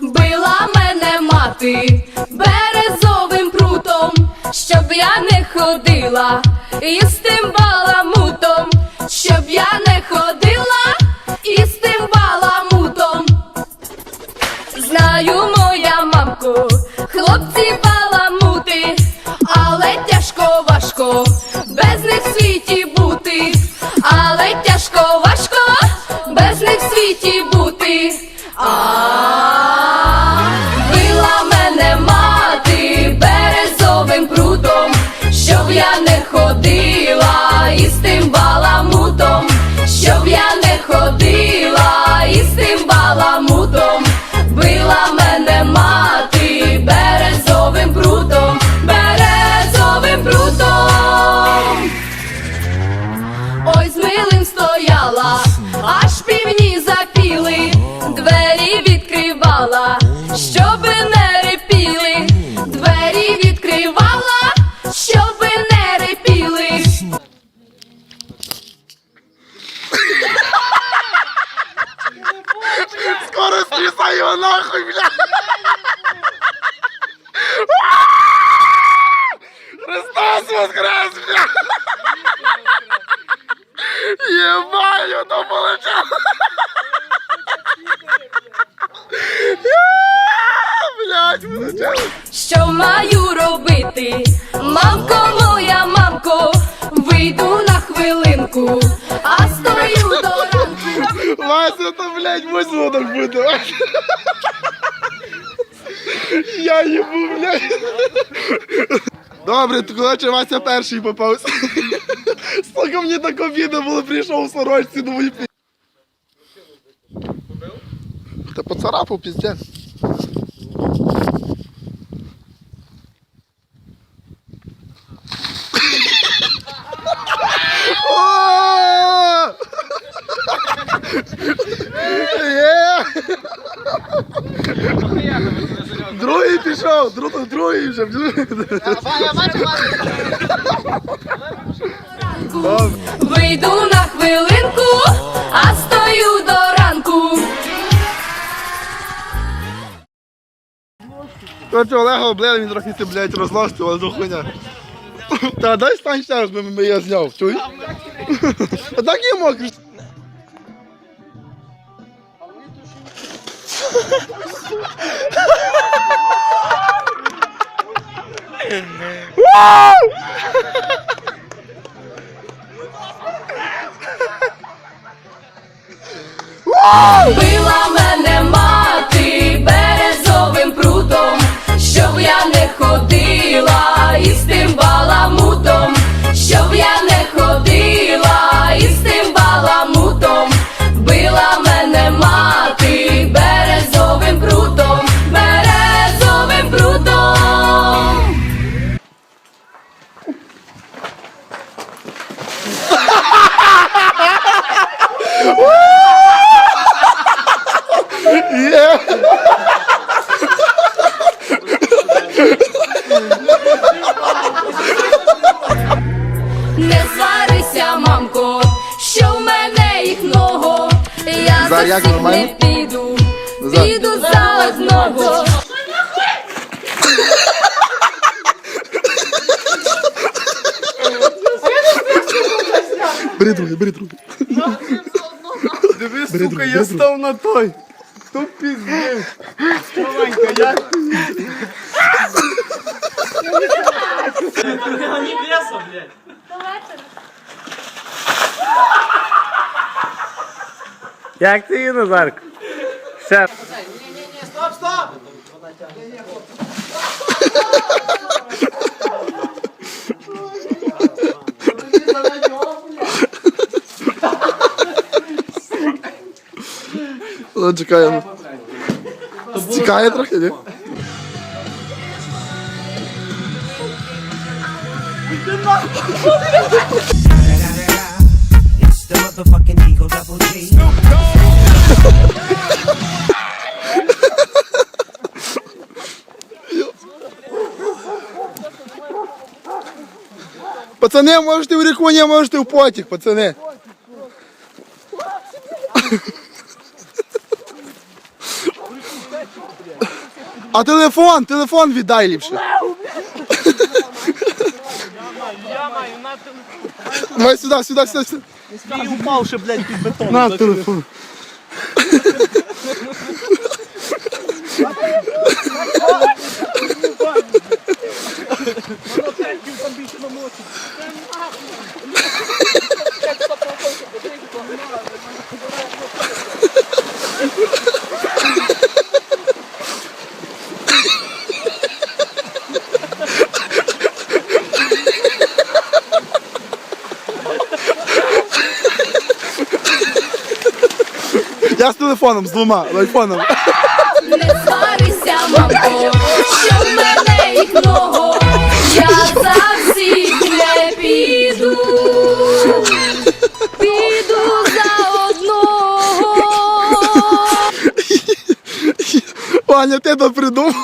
Била мене мати березовим прутом, щоб я не ходила із тим баламутом, щоб я не ходила із тим баламутом. Знаю, моя мамко, хлопці тяжко важко без них в світі бути. А била мене мати березовим прутом, щоб я не ходила із тим баламутом, щоб я не ходила щоби не репіли, двері відкривала, щоби не репіли. Скоро списай его нахуй, воскрес, бля! Ебать, то получал! Що маю робити? Мамко моя, мамко, вийду на хвилинку, а стою до ранку. Вася, то, блядь, мой звонок буде. Я їбу, блядь. Добре, коротше, Вася перший попався. Сука, мені так обідно було, прийшов у сорочці, думаю, пі... Та поцарапав, піздець. О! Є! Другий пішов, друг- другий вже. Вийду на хвилинку, а стою до ранку. Короче, Олега облили, він трохи це, блядь, розластив, але до хуйня. Та дай стань ще раз, бо ми я зняв, чуєш? А так є мокрий. Била мене Не сварися, мамко, що в мене їх много. Я За, як всіх нормально? не піду, За. піду за одного. Бери другий, бери другий. Диви, Бери сука, друг, я бери став на той. То піздець. Маленька, я... Як ти її, Назарк? Ще. О, чекаємо. Цікає трохи, ні? Пацани, можете в рікуні, можете в потік, пацани. А телефон, телефон віддай ліпше. Давай сюди, сюди, сюди, сюди. Ти упав ще, блядь, під бетон. На телефон. Я з телефоном, з двома, лайфоном. айфоном. Не сварися, мамко, що в мене їх много, я за всіх не піду, піду за одного. Ваня, ти то придумав.